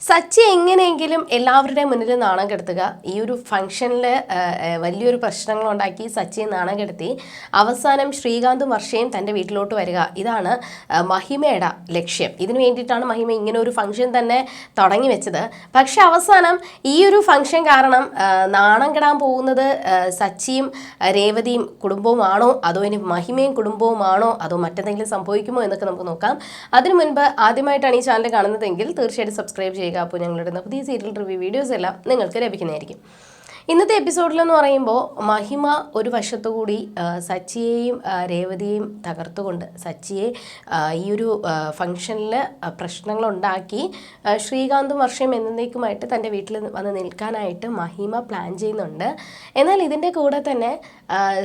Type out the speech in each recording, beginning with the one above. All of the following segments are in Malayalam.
സച്ചി എങ്ങനെയെങ്കിലും എല്ലാവരുടെയും മുന്നിൽ നാണം കെടുത്തുക. ഈ ഒരു ഫംഗ്ഷനിൽ വലിയൊരു പ്രശ്നങ്ങളുണ്ടാക്കി സച്ചി നാണം കെടുത്തി. അവസാനം ശ്രീകാന്തും വർഷയും തന്റെ വീട്ടിലോട്ട് വരിക. ഇതാണ് മഹിമയുടെ ലക്ഷ്യം. ഇതിനു വേണ്ടിയിട്ടാണ് മഹിമ ഇങ്ങനെ ഒരു ഫംഗ്ഷൻ തന്നെ തുടങ്ങി വെച്ചത്. പക്ഷെ അവസാനം ഈ ഒരു ഫംഗ്ഷൻ കാരണം നാണം കെടാൻ പോകുന്നത് സച്ചിയും രേവതിയും കുടുംബവുമാണോ? അതോ ഇനി മഹിമയും കുടുംബവുമാണോ? അതോ മറ്റെന്തെങ്കിലും സംഭവിക്കുമോ എന്നൊക്കെ നമുക്ക് നോക്കാം. അതിനു മുൻപ് ആദ്യമായിട്ടാണ് ഈ ചാനൽ കാണുന്നതെങ്കിൽ തീർച്ചയായിട്ടും സബ്സ്ക്രൈബ് ചെയ്യുക അപ്പോൾ ഞങ്ങളുടെ പുതിയ സീരിയൽ റിവ്യൂ വീഡിയോസ് എല്ലാം നിങ്ങൾക്ക് ലഭിക്കുന്നതായിരിക്കും. ഇന്നത്തെ എപ്പിസോഡിലെന്ന് പറയുമ്പോൾ മഹിമ ഒരു വശത്തുകൂടി സച്ചിയെയും രേവതിയെയും തകർത്തുകൊണ്ട് സച്ചിയെ ഈ ഒരു ഫംഗ്ഷനിൽ പ്രശ്നങ്ങളുണ്ടാക്കി ശ്രീകാന്തും വർഷയും എന്നേക്കുമായിട്ട് തന്റെ വീട്ടിൽ വന്ന് നിൽക്കാനായിട്ട് മഹിമ പ്ലാൻ ചെയ്യുന്നുണ്ട്. എന്നാൽ ഇതിന്റെ കൂടെ തന്നെ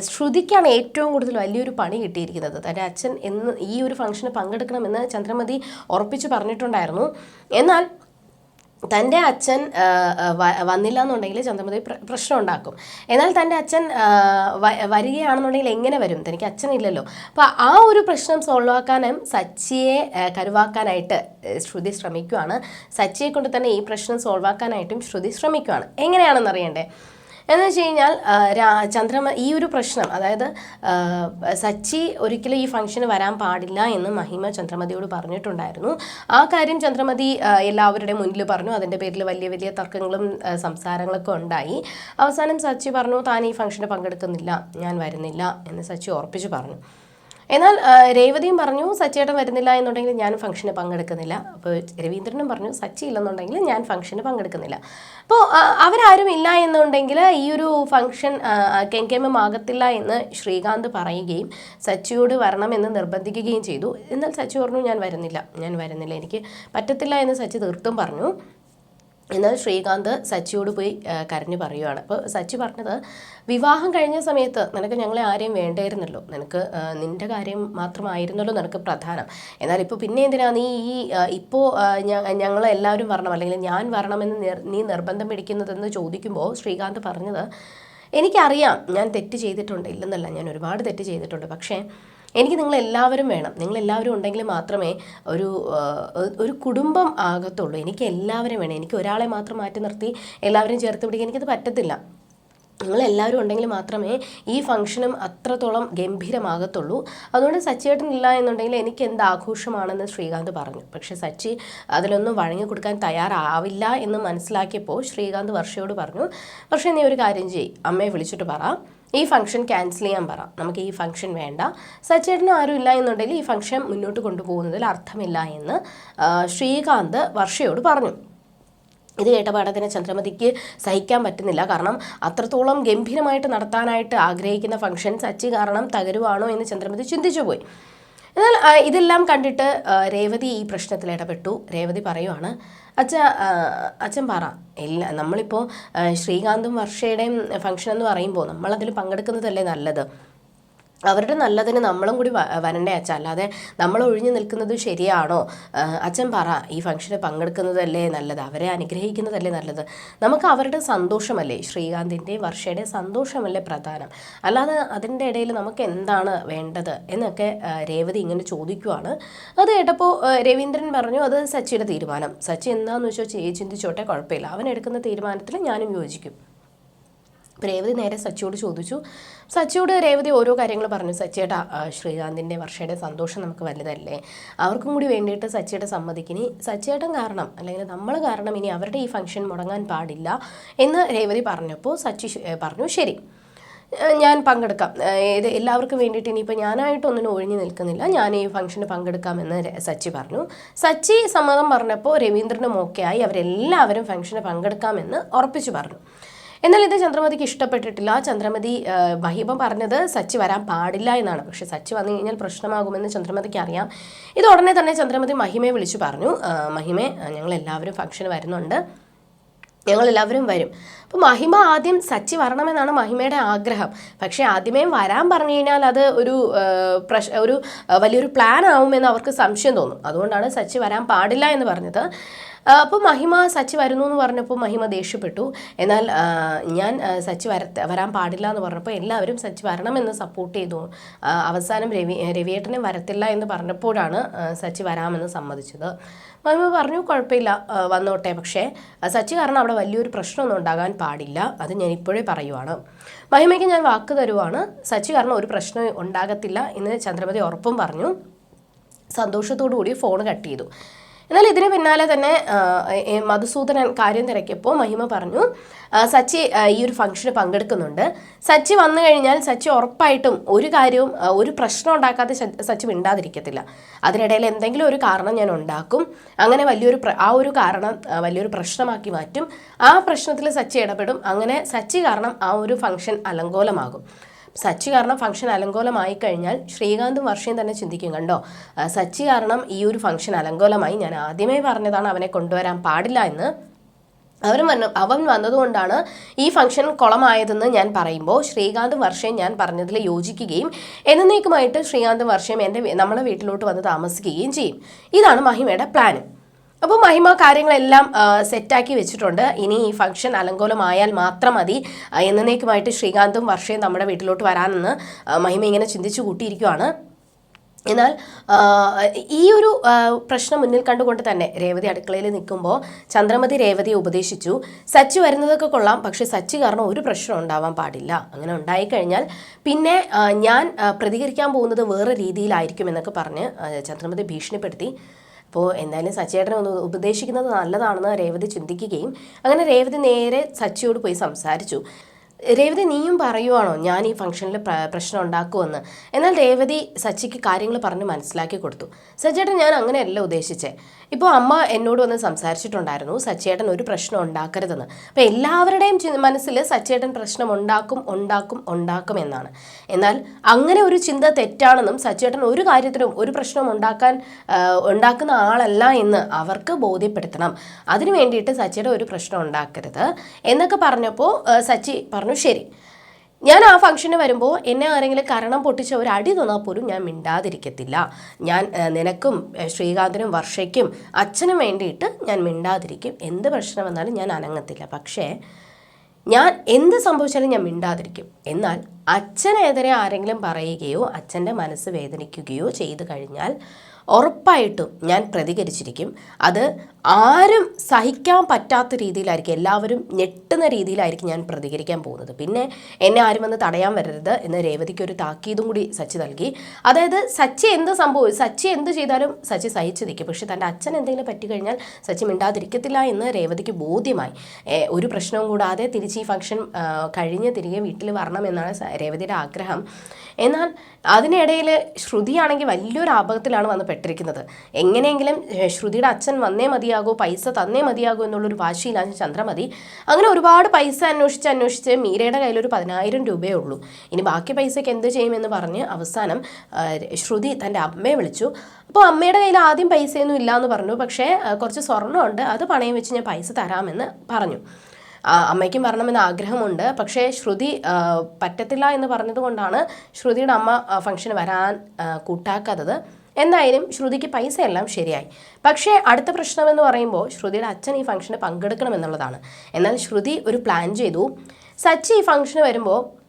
ശ്രുതിക്കാണ് ഏറ്റവും കൂടുതൽ വലിയൊരു പണി കിട്ടിയിരിക്കുന്നത്. തന്റെ അച്ഛൻ എന്ന് ഈ ഒരു ഫംഗ്ഷന് പങ്കെടുക്കണമെന്ന് ചന്ദ്രമതി ഉറപ്പിച്ച് പറഞ്ഞിട്ടുണ്ടായിരുന്നു. എന്നാൽ തന്റെ അച്ഛൻ വന്നില്ല എന്നുണ്ടെങ്കിൽ ചന്ദ്രമതി പ്ര- പ്രശ്നം ഉണ്ടാക്കും എന്നാൽ തന്റെ അച്ഛൻ വരികയാണെന്നുണ്ടെങ്കിൽ എങ്ങനെ വരും? തനിക്ക് അച്ഛനില്ലല്ലോ. അപ്പോൾ ആ ഒരു പ്രശ്നം സോൾവ് ആക്കാനും സച്ചിയെ കരുവാക്കാനായിട്ട് ശ്രുതി ശ്രമിക്കുകയാണ് സച്ചിയെ കൊണ്ട് തന്നെ ഈ പ്രശ്നം സോൾവ് ആക്കാനായിട്ടും ശ്രുതി ശ്രമിക്കുകയാണ് എങ്ങനെയാണെന്ന് അറിയണ്ടേ എന്ന് വെച്ച് കഴിഞ്ഞാൽ ചന്ദ്രമ ഈ ഒരു പ്രശ്നം അതായത് സച്ചി ഒരിക്കലും ഈ ഫംഗ്ഷന് വരാൻ പാടില്ല എന്ന് മഹിമ ചന്ദ്രമതിയോട് പറഞ്ഞിട്ടുണ്ടായിരുന്നു. ആ കാര്യം ചന്ദ്രമതി എല്ലാവരുടെ മുന്നിൽ പറഞ്ഞു. അതിന്റെ പേരിൽ വലിയ വലിയ തർക്കങ്ങളും സംസാരങ്ങളൊക്കെ ഉണ്ടായി. അവസാനം സച്ചി പറഞ്ഞു താൻ ഈ ഫംഗ്ഷന് പങ്കെടുക്കുന്നില്ല. ഞാൻ വരുന്നില്ല. എന്ന് സച്ചി ഉറപ്പിച്ച് പറഞ്ഞു. എന്നാൽ രേവതിയും പറഞ്ഞു സച്ചിയേട്ടൻ വരുന്നില്ല എന്നുണ്ടെങ്കിൽ ഞാൻ ഫംഗ്ഷന് പങ്കെടുക്കുന്നില്ല. അപ്പോൾ രവീന്ദ്രനും പറഞ്ഞു സച്ചി ഇല്ലെന്നുണ്ടെങ്കിൽ ഞാൻ ഫംഗ്ഷന് പങ്കെടുക്കുന്നില്ല. അപ്പോൾ അവരാരും ഇല്ല എന്നുണ്ടെങ്കിൽ ഈ ഒരു ഫംഗ്ഷൻ കെങ്കേമം ആകത്തില്ല എന്ന് ശ്രീകാന്ത് പറയുകയും സച്ചിയോട് വരണമെന്ന് നിർബന്ധിക്കുകയും ചെയ്തു. എന്നാൽ സച്ചി പറഞ്ഞു ഞാൻ വരുന്നില്ല ഞാൻ വരുന്നില്ല എനിക്ക് പറ്റത്തില്ല എന്ന് സച്ചി തീർത്തും പറഞ്ഞു. എന്നാൽ ശ്രീകാന്ത് സച്ചിയോട് പോയി കരഞ്ഞു പറയുവാണ്. അപ്പോൾ സച്ചി പറഞ്ഞത് വിവാഹം കഴിഞ്ഞ സമയത്ത് നിനക്ക് ഞങ്ങളെ ആരെയും വേണ്ടായിരുന്നല്ലോ. നിനക്ക് നിന്റെ കാര്യം മാത്രമായിരുന്നല്ലോ നിനക്ക് പ്രധാനം. എന്നാൽ ഇപ്പോൾ പിന്നെ എന്തിനാ നീ ഈ ഇപ്പോൾ ഞങ്ങളെല്ലാവരും വരണം അല്ലെങ്കിൽ ഞാൻ വരണമെന്ന് നീ നിർബന്ധം പിടിക്കുന്നതെന്ന് ചോദിക്കുമ്പോൾ ശ്രീകാന്ത് പറഞ്ഞത് എനിക്കറിയാം ഞാൻ തെറ്റ് ചെയ്തിട്ടുണ്ട്. ഇല്ലെന്നല്ല ഞാൻ ഒരുപാട് തെറ്റ് ചെയ്തിട്ടുണ്ട്. പക്ഷേ എനിക്ക് നിങ്ങളെല്ലാവരും വേണം. നിങ്ങളെല്ലാവരും ഉണ്ടെങ്കിൽ മാത്രമേ ഒരു ഒരു കുടുംബം ആകത്തുള്ളൂ. എനിക്ക് എല്ലാവരും വേണം. എനിക്ക് ഒരാളെ മാത്രം മാറ്റി നിർത്തി എല്ലാവരും ചേർത്ത് പിടിക്കാൻ എനിക്കത് പറ്റത്തില്ല. നിങ്ങളെല്ലാവരും ഉണ്ടെങ്കിൽ മാത്രമേ ഈ ഫംഗ്ഷനും അത്രത്തോളം ഗംഭീരമാകത്തുള്ളൂ. അതുകൊണ്ട് സച്ചിയേട്ടൻ ഇല്ല എന്നുണ്ടെങ്കിൽ എനിക്ക് എന്ത് ആഘോഷമാണെന്ന് ശ്രീകാന്ത് പറഞ്ഞു. പക്ഷേ സച്ചി അതിലൊന്നും വഴങ്ങി കൊടുക്കാൻ തയ്യാറാവില്ല എന്ന് മനസ്സിലാക്കിയപ്പോൾ ശ്രീകാന്ത് വർഷയോട് പറഞ്ഞു പക്ഷേ നീ ഒരു കാര്യം ചെയ്യ്. അമ്മയെ വിളിച്ചിട്ട് പറ. ഈ ഫംഗ്ഷൻ ക്യാൻസൽ ചെയ്യാൻ പറ. നമുക്ക് ഈ ഫംഗ്ഷൻ വേണ്ട. സച്ചേട്ടനും ആരും ഇല്ല എന്നുണ്ടെങ്കിൽ ഈ ഫംഗ്ഷൻ മുന്നോട്ട് കൊണ്ടുപോകുന്നതിൽ അർത്ഥമില്ല എന്ന് ശ്രീകാന്ത് വർഷയോട് പറഞ്ഞു. ഇത് കേട്ട പാടത്തിന് ചന്ദ്രമതിക്ക് സഹിക്കാൻ പറ്റുന്നില്ല. കാരണം അത്രത്തോളം ഗംഭീരമായിട്ട് നടത്താനായിട്ട് ആഗ്രഹിക്കുന്ന ഫംഗ്ഷൻ സച്ചി കാരണം തകരുവാണോ എന്ന് ചന്ദ്രമതി ചിന്തിച്ചു പോയി എന്നാൽ ഇതെല്ലാം കണ്ടിട്ട് രേവതി ഈ പ്രശ്നത്തിൽ ഇടപെട്ടു. രേവതി പറയുവാണ് അച്ഛ അച്ഛൻ പറ. ഇല്ല നമ്മളിപ്പോൾ ശ്രീകാന്തും വർഷയുടെയും ഫംഗ്ഷൻ എന്ന് പറയുമ്പോൾ നമ്മളതിൽ പങ്കെടുക്കുന്നതല്ലേ നല്ലത്? അവരുടെ നല്ലതിന് നമ്മളും കൂടി വരണ്ടേ അച്ഛ. അല്ലാതെ നമ്മൾ ഒഴിഞ്ഞു നിൽക്കുന്നത് ശരിയാണോ? അച്ഛൻ പറ ഈ ഫംഗ്ഷന് പങ്കെടുക്കുന്നതല്ലേ നല്ലത്? അവരെ അനുഗ്രഹിക്കുന്നതല്ലേ നല്ലത്? നമുക്ക് അവരുടെ സന്തോഷമല്ലേ? ശ്രീകാന്തിന്റെ വർഷയുടെ സന്തോഷമല്ലേ പ്രധാനം? അല്ലാതെ അതിന്റെ ഇടയിൽ നമുക്ക് എന്താണ് വേണ്ടത് എന്നൊക്കെ രേവതി ഇങ്ങനെ ചോദിക്കുവാണ്. അത് കേട്ടപ്പോൾ രവീന്ദ്രൻ പറഞ്ഞു അത് സച്ചിയുടെ തീരുമാനം. സച്ചി എന്താണെന്ന് വെച്ചാൽ ചിന്തിച്ചോട്ടെ കുഴപ്പമില്ല. അവൻ എടുക്കുന്ന തീരുമാനത്തിൽ ഞാനും യോജിക്കും. രേവതി നേരെ സച്ചിയോട് ചോദിച്ചു. സച്ചിയോട് രേവതി ഓരോ കാര്യങ്ങൾ പറഞ്ഞു. സച്ചിയുടെ ശ്രീകാന്തിന്റെ വർഷയുടെ സന്തോഷം നമുക്ക് വലുതല്ലേ? അവർക്കും കൂടി വേണ്ടിയിട്ട് സച്ചിയുടെ സമ്മതിക്കിനി സച്ചിയേട്ടൻ കാരണം അല്ലെങ്കിൽ നമ്മൾ കാരണം ഇനി അവരുടെ ഈ ഫംഗ്ഷൻ മുടങ്ങാൻ പാടില്ല എന്ന് രേവതി പറഞ്ഞപ്പോൾ സച്ചി പറഞ്ഞു ശരി ഞാൻ പങ്കെടുക്കാം. ഇത് എല്ലാവർക്കും വേണ്ടിയിട്ട് ഇനിയിപ്പോൾ ഞാനായിട്ടൊന്നിനും ഒഴിഞ്ഞു നിൽക്കുന്നില്ല. ഞാൻ ഈ ഫംഗ്ഷന് പങ്കെടുക്കാമെന്ന് സച്ചി പറഞ്ഞു. സച്ചി സമ്മതം പറഞ്ഞപ്പോൾ രവീന്ദ്രനും ഓക്കെ ആയി. അവരെല്ലാവരും ഫംഗ്ഷന് പങ്കെടുക്കാമെന്ന് ഉറപ്പിച്ചു പറഞ്ഞു. എന്നാൽ ഇത് ചന്ദ്രമതിക്ക് ഇഷ്ടപ്പെട്ടിട്ടില്ല. ചന്ദ്രമതി മഹിമ പറഞ്ഞത് സച്ചി വരാൻ പാടില്ല എന്നാണ്. പക്ഷെ സച്ചി വന്നു കഴിഞ്ഞാൽ പ്രശ്നമാകുമെന്ന് ചന്ദ്രമതിക്ക് അറിയാം. ഇത് ഉടനെ തന്നെ ചന്ദ്രമതി മഹിമയെ വിളിച്ചു പറഞ്ഞു. മഹിമെ ഞങ്ങൾ എല്ലാവരും ഫംഗ്ഷന് വരുന്നുണ്ട്. ഞങ്ങൾ എല്ലാവരും വരും. അപ്പോൾ മഹിമ ആദ്യം സച്ചി വരണമെന്നാണ് മഹിമയുടെ ആഗ്രഹം. പക്ഷേ ആദ്യമേ വരാൻ പറഞ്ഞു കഴിഞ്ഞാൽ അത് ഒരു പ്രശ് ഒരു വലിയൊരു പ്ലാൻ ആവുമെന്ന് അവർക്ക് സംശയം തോന്നും. അതുകൊണ്ടാണ് സച്ചി വരാൻ പാടില്ല എന്ന് പറഞ്ഞത്. അപ്പോൾ മഹിമ സച്ചി വരുന്നു എന്ന് പറഞ്ഞപ്പോൾ മഹിമ ദേഷ്യപ്പെട്ടു. എന്നാൽ ഞാൻ സച്ചി വര വരാൻ പാടില്ല എന്ന് പറഞ്ഞപ്പോൾ എല്ലാവരും സച്ചി വരണമെന്ന് സപ്പോർട്ട് ചെയ്തു. അവസാനം രവി രവിയേട്ടനെ വരത്തില്ല എന്ന് പറഞ്ഞപ്പോഴാണ് സച്ചി വരാമെന്ന് സമ്മതിച്ചത്. മഹിമ പറഞ്ഞു കുഴപ്പമില്ല വന്നോട്ടെ. പക്ഷേ സച്ചി കാരണം അവിടെ വലിയൊരു പ്രശ്നമൊന്നും ഉണ്ടാകാൻ പാടില്ല. അത് ഞാൻ ഇപ്പോഴേ പറയുവാണ്. മഹിമയ്ക്ക് ഞാൻ വാക്ക് തരുവാണ്. സച്ചി കാരണം ഒരു പ്രശ്നം ഉണ്ടാകത്തില്ല എന്ന് ചന്ദ്രമതി ഉറപ്പും പറഞ്ഞു. സന്തോഷത്തോടു കൂടി ഫോൺ കട്ട് ചെയ്തു. എന്നാൽ ഇതിന് പിന്നാലെ തന്നെ മധുസൂദനൻ കാര്യം തിരക്കിയപ്പോൾ മഹിമ പറഞ്ഞു സച്ചി ഈ ഒരു ഫംഗ്ഷന് പങ്കെടുക്കുന്നുണ്ട്. സച്ചി വന്നു കഴിഞ്ഞാൽ സച്ചി ഉറപ്പായിട്ടും ഒരു കാര്യവും ഒരു പ്രശ്നം ഉണ്ടാക്കാതെ സച്ചി മിണ്ടാതിരിക്കത്തില്ല. അതിനിടയിൽ എന്തെങ്കിലും ഒരു കാരണം ഞാൻ ഉണ്ടാക്കും അങ്ങനെ വലിയൊരു ആ ഒരു കാരണം വലിയൊരു പ്രശ്നമാക്കി മാറ്റും. ആ പ്രശ്നത്തിൽ സച്ചി ഇടപെടും. അങ്ങനെ സച്ചി കാരണം ആ ഒരു ഫംഗ്ഷൻ അലങ്കോലമാകും. സച്ചി കാരണം ഫംഗ്ഷൻ അലങ്കോലമായി കഴിഞ്ഞാൽ ശ്രീകാന്തും വർഷയും തന്നെ ചിന്തിക്കും കണ്ടോ? സച്ചി കാരണം ഈ ഒരു ഫംഗ്ഷൻ അലങ്കോലമായി. ഞാൻ ആദ്യമേ പറഞ്ഞതാണ് അവനെ കൊണ്ടുവരാൻ പാടില്ല എന്ന്. അവൻ വന്നു അവൻ വന്നതുകൊണ്ടാണ് ഈ ഫംഗ്ഷൻ കുളമായതെന്ന് ഞാൻ പറയുമ്പോൾ ശ്രീകാന്ത് വർഷയും ഞാൻ പറഞ്ഞതിൽ യോജിക്കുകയും എന്നേക്കുമായിട്ട് ശ്രീകാന്ത് വർഷയും എന്റെ നമ്മുടെ വീട്ടിലോട്ട് വന്ന് താമസിക്കുകയും ചെയ്യും. ഇതാണ് മഹിമയുടെ പ്ലാൻ അപ്പോൾ മഹിമ കാര്യങ്ങളെല്ലാം സെറ്റാക്കി വെച്ചിട്ടുണ്ട്. ഇനി ഈ ഫംഗ്ഷൻ അലങ്കോലമായാൽ മാത്രം മതി. എന്നേക്കുമായിട്ട് ശ്രീകാന്തും വർഷയും നമ്മുടെ വീട്ടിലോട്ട് വരാനെന്ന് മഹിമ ഇങ്ങനെ ചിന്തിച്ചു കൂട്ടിയിരിക്കുവാണ്. എന്നാൽ ഈ ഒരു പ്രശ്നം മുന്നിൽ കണ്ടുകൊണ്ട് തന്നെ രേവതി അടുക്കളയിൽ നിൽക്കുമ്പോൾ ചന്ദ്രമതി രേവതിയെ ഉപദേശിച്ചു. സച്ച് വരുന്നതൊക്കെ കൊള്ളാം പക്ഷെ സച്ച് കാരണം ഒരു പ്രശ്നം ഉണ്ടാവാൻ പാടില്ല. അങ്ങനെ ഉണ്ടായിക്കഴിഞ്ഞാൽ പിന്നെ ഞാൻ പ്രതികരിക്കാൻ പോകുന്നത് വേറെ രീതിയിലായിരിക്കും എന്നൊക്കെ പറഞ്ഞ് ചന്ദ്രമതി ഭീഷണിപ്പെടുത്തി. അപ്പോൾ എന്തായാലും സച്ചിയേട്ടനെ ഒന്ന് ഉപദേശിക്കുന്നത് നല്ലതാണെന്ന് രേവതി ചിന്തിക്കുകയും അങ്ങനെ രേവതി നേരെ സച്ചിയോട് പോയി സംസാരിച്ചു. രേവതി നീയും പറയുവാണോ ഞാൻ ഈ ഫംഗ്ഷനിൽ പ്രശ്നം ഉണ്ടാക്കുമെന്ന്? എന്നാൽ രേവതി സച്ചിക്ക് കാര്യങ്ങൾ പറഞ്ഞ് മനസ്സിലാക്കി കൊടുത്തു. സച്ചേട്ടൻ ഞാൻ അങ്ങനെയല്ല ഉദ്ദേശിച്ചേ. ഇപ്പോൾ അമ്മ എന്നോട് വന്ന് സംസാരിച്ചിട്ടുണ്ടായിരുന്നു സച്ചേട്ടൻ ഒരു പ്രശ്നം ഉണ്ടാക്കരുതെന്ന്. അപ്പോൾ എല്ലാവരുടെയും മനസ്സിൽ സച്ചേട്ടൻ പ്രശ്നം ഉണ്ടാക്കും ഉണ്ടാക്കും ഉണ്ടാക്കും എന്നാണ്. എന്നാൽ അങ്ങനെ ഒരു ചിന്ത തെറ്റാണെന്നും സച്ചേട്ടൻ ഒരു കാര്യത്തിലും ഒരു പ്രശ്നം ഉണ്ടാക്കാൻ ഉണ്ടാക്കുന്ന ആളല്ല എന്ന് അവർക്ക് ബോധ്യപ്പെടുത്തണം. അതിനു വേണ്ടിയിട്ട് സച്ചേട്ടൻ ഒരു പ്രശ്നം ഉണ്ടാക്കരുത്. എന്നൊക്കെ പറഞ്ഞപ്പോൾ സച്ചി പറഞ്ഞു ശരി. ഞാൻ ആ ഫംഗ്ഷന് വരുമ്പോൾ എന്നെ ആരെങ്കിലും കരണം പൊട്ടിച്ച ഒരു അടി തന്നാൽ പോലും ഞാൻ മിണ്ടാതിരിക്കത്തില്ല. ഞാൻ നിനക്കും ശ്രീകാന്തിനും വർഷയ്ക്കും അച്ഛനും വേണ്ടിയിട്ട് ഞാൻ മിണ്ടാതിരിക്കും. എന്ത് പ്രശ്നം വന്നാലും ഞാൻ അനങ്ങത്തില്ല. പക്ഷേ ഞാൻ എന്ത് സംഭവിച്ചാലും ഞാൻ മിണ്ടാതിരിക്കും. എന്നാൽ അച്ഛനെതിരെ ആരെങ്കിലും പറയുകയോ അച്ഛന്റെ മനസ്സ് വേദനിക്കുകയോ ചെയ്തു കഴിഞ്ഞാൽ ഉറപ്പായിട്ടും ഞാൻ പ്രതികരിച്ചിരിക്കും. അത് ആരും സഹിക്കാൻ പറ്റാത്ത രീതിയിലായിരിക്കും എല്ലാവരും ഞെട്ടുന്ന രീതിയിലായിരിക്കും ഞാൻ പ്രതികരിക്കാൻ പോകുന്നത്. പിന്നെ എന്നെ ആരും വന്ന് തടയാൻ വരരുത് എന്ന് രേവതിക്ക് ഒരു താക്കീതും കൂടി സച്ചി നൽകി. അതായത് സച്ചി എന്ത് സംഭവം സച്ചി എന്ത് ചെയ്താലും സച്ചി സഹിച്ചു നിൽക്കും. പക്ഷെ തന്റെ അച്ഛൻ എന്തെങ്കിലും പറ്റിക്കഴിഞ്ഞാൽ സച്ചി മിണ്ടാതിരിക്കത്തില്ല എന്ന് രേവതിക്ക് ബോധ്യമായി. ഒരു പ്രശ്നവും കൂടാതെ തിരിച്ച് ഈ ഫംഗ്ഷൻ കഴിഞ്ഞ് തിരികെ വീട്ടിൽ വരണം എന്നാണ് രേവതിയുടെ ആഗ്രഹം. എന്നാൽ അതിനിടയിൽ ശ്രുതിയാണെങ്കിൽ വലിയൊരു ആപത്തിലാണ് വന്ന് പെട്ടിരിക്കുന്നത് എങ്ങനെയെങ്കിലും ശ്രുതിയുടെ അച്ഛൻ വന്നേ മതിയാകൂ പൈസ തന്നേ മതിയാകൂ എന്നുള്ളൊരു വാശിയിലാണ് ചന്ദ്രമതി. അങ്ങനെ ഒരുപാട് പൈസ അന്വേഷിച്ച് അന്വേഷിച്ച് മീരയുടെ കയ്യിൽ ഒരു പതിനായിരം രൂപയേ ഉള്ളൂ. ഇനി ബാക്കി പൈസയ്ക്ക് എന്ത് ചെയ്യുമെന്ന് പറഞ്ഞ് അവസാനം ശ്രുതി തന്റെ അമ്മയെ വിളിച്ചു. അപ്പോൾ അമ്മയുടെ കയ്യിൽ ആദ്യം പൈസയൊന്നും ഇല്ല എന്ന് പറഞ്ഞു. പക്ഷേ കുറച്ച് സ്വർണമുണ്ട്. അത് പണയം വെച്ച് ഞാൻ പൈസ തരാമെന്ന് പറഞ്ഞു. അമ്മയ്ക്കും വരണമെന്ന് ആഗ്രഹമുണ്ട്. പക്ഷേ ശ്രുതി പറ്റത്തില്ല എന്ന് പറഞ്ഞതുകൊണ്ടാണ് ശ്രുതിയുടെ അമ്മ ഫംഗ്ഷന് വരാൻ കൂട്ടാക്കാത്തത്. എന്തായാലും ശ്രുതിക്ക് പൈസ എല്ലാം ശരിയായി. പക്ഷേ അടുത്ത പ്രശ്നമെന്ന് പറയുമ്പോൾ ശ്രുതിയുടെ അച്ഛൻ ഈ ഫംഗ്ഷന് പങ്കെടുക്കണം എന്നുള്ളതാണ്. എന്നാൽ ശ്രുതി ഒരു പ്ലാൻ ചെയ്തു. സച്ചി ഈ ഫംഗ്ഷന് വരുമ്പോൾ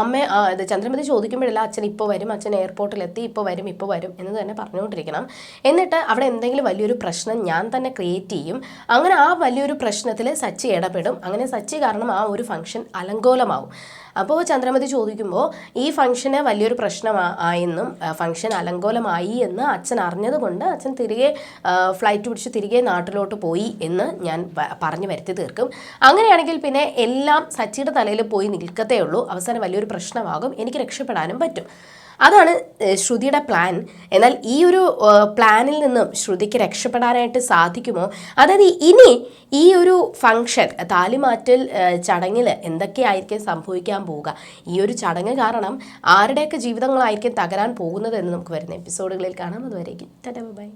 അമ്മ ഇത് ചന്ദ്രമതി ചോദിക്കുമ്പോഴല്ല അച്ഛൻ ഇപ്പോൾ വരും അച്ഛൻ എയർപോർട്ടിലെത്തി ഇപ്പോൾ വരും ഇപ്പോൾ വരും എന്ന് തന്നെ പറഞ്ഞുകൊണ്ടിരിക്കണം. എന്നിട്ട് അവിടെ എന്തെങ്കിലും വലിയൊരു പ്രശ്നം ഞാൻ തന്നെ ക്രിയേറ്റ് ചെയ്യും. അങ്ങനെ ആ വലിയൊരു പ്രശ്നത്തിൽ സച്ചി ഇടപെടും. അങ്ങനെ സച്ചി കാരണം ആ ഒരു ഫംഗ്ഷൻ അലങ്കോലമാവും. അപ്പോൾ ചന്ദ്രമതി ചോദിക്കുമ്പോൾ ഈ ഫംഗ്ഷന് വലിയൊരു പ്രശ്നം ആയെന്നും ഫംഗ്ഷൻ അലങ്കോലമായി എന്ന് അച്ഛൻ അറിഞ്ഞതുകൊണ്ട് അച്ഛൻ തിരികെ ഫ്ലൈറ്റ് പിടിച്ച് തിരികെ നാട്ടിലോട്ട് പോയി എന്ന് ഞാൻ പറഞ്ഞു വരുത്തി തീർക്കും. അങ്ങനെയാണെങ്കിൽ പിന്നെ എല്ലാം സച്ചിയുടെ തലയിൽ പോയി നിൽക്കത്തേ ഉള്ളൂ. അവസാനം വലിയൊരു പ്രശ്നമാകും. എനിക്ക് രക്ഷപ്പെടാനും പറ്റും. അതാണ് ശ്രുതിയുടെ പ്ലാൻ എന്നാൽ ഈ ഒരു പ്ലാനിൽ നിന്നും ശ്രുതിക്ക് രക്ഷപ്പെടാനായിട്ട് സാധിക്കുമോ? അതായത് ഇനി ഈ ഒരു ഫംഗ്ഷൻ താലിമാറ്റൽ ചടങ്ങിൽ എന്തൊക്കെയായിരിക്കും സംഭവിക്കാൻ പോവുക? ഈ ഒരു ചടങ്ങ് കാരണം ആരുടെയൊക്കെ ജീവിതങ്ങളായിരിക്കും തകരാൻ പോകുന്നത് എന്ന് നമുക്ക് വരുന്ന എപ്പിസോഡുകളിൽ കാണാം. അതുവരേക്കും. ബൈ